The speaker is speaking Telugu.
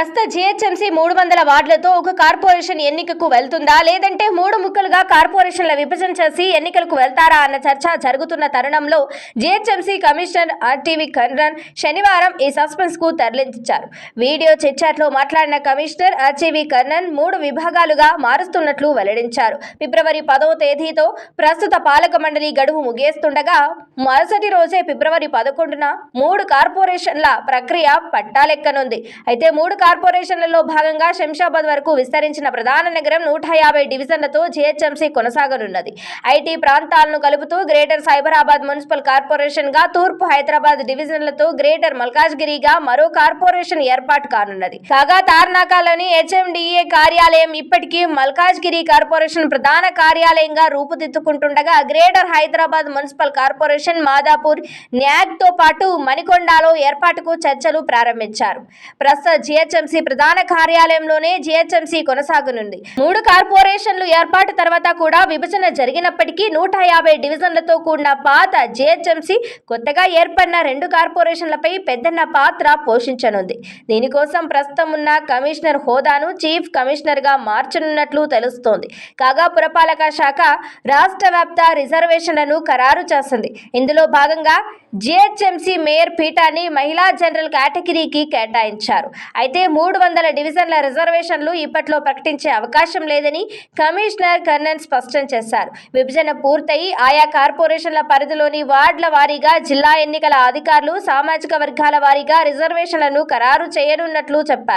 ప్రస్తుత జీహెచ్ఎంసీ మూడు వందల వార్డులతో ఒక కార్పొరేషన్ ఎన్నికకు వెళ్తుందా? లేదంటే మూడు ముక్కలుగా కార్పొరేషన్ల విభజన చేసి ఎన్నికలకు వెళ్తారా అన్న చర్చ జరుగుతున్న తరుణంలో జిహెచ్ఎంసీ కమిషనర్ ఆర్టీవీ కన్రన్ శనివారం ఈ సస్పెన్స్కు తరలించారు. వీడియో చిట్చాట్లో మాట్లాడిన కమిషనర్ ఆర్టీవీ కర్ణన్ మూడు విభాగాలుగా మారుస్తున్నట్లు వెల్లడించారు. ఫిబ్రవరి పదవ తేదీతో ప్రస్తుత పాలక మండలి గడువు ముగిస్తుండగా మరుసటి రోజే ఫిబ్రవరి పదకొండున మూడు కార్పొరేషన్ల ప్రక్రియ పట్టాలెక్కనుంది. అయితే మూడు కార్పొరేషన్లలో భాగంగా శంషాబాద్ వరకు విస్తరించిన ప్రధాన నగరం నూట యాభై డివిజన్లతో జీహెచ్ఎంసీ కొనసాగనున్నది. ఐటీ ప్రాంతాలను కలుపుతూ గ్రేటర్ సైబరాబాద్ మున్సిపల్ కార్పొరేషన్గా తూర్పు హైదరాబాద్ డివిజన్లతో గ్రేటర్ మల్కాజ్గిరిగా మరో కార్పొరేషన్ ఏర్పాటు కానున్నది. కాగా తార్నాకాలోని హెచ్ఎండిఏ కార్యాలయం ఇప్పటికీ మల్కాజ్గిరి కార్పొరేషన్ ప్రధాన కార్యాలయంగా రూపుదిద్దుకుంటుండగా greater Hyderabad municipal corporation Madhapur న్యాగ్తో పాటు మణికొండలో ఏర్పాటుకు చర్చలు ప్రారంభించారు. ప్రస్తుత జిహెచ్ఎంసీ ప్రధాన కార్యాలయంలోనే జిహెచ్ఎంసీ కొనసాగనుంది. మూడు కార్పొరేషన్లు ఏర్పాటు తర్వాత కూడా విభజన జరిగినప్పటికీ నూట యాభై డివిజన్లతో కూడిన పాత జిహెచ్ఎంసీ కొత్తగా ఏర్పడిన రెండు కార్పొరేషన్లపై పెద్దన్న పాత్ర పోషించనుంది. దీనికోసం ప్రస్తుతం ఉన్న కమిషనర్ హోదాను చీఫ్ కమిషనర్గా మార్చనున్నట్లు తెలుస్తోంది. కాగా పురపాలక శాఖ రాష్ట్ర వ్యాప్త రిజర్వేషన్లను ఖరారు చేస్తుంది ఇందులో భాగంగా జిహెచ్ఎంసీ మేయర్ పీఠాన్ని మహిళా జనరల్ కేటగిరీకి కేటాయించారు. అయితే మూడు వందల డివిజన్ల రిజర్వేషన్లు ఇప్పట్లో ప్రకటించే అవకాశం లేదని కమిషనర్ కర్ణన్ స్పష్టం చేశారు. విభజన పూర్తయి ఆయా కార్పొరేషన్ల పరిధిలోని వార్డుల వారీగా జిల్లా ఎన్నికల అధికారులు సామాజిక వర్గాల వారీగా రిజర్వేషన్లను ఖరారు చేయనున్నట్లు చెప్పారు.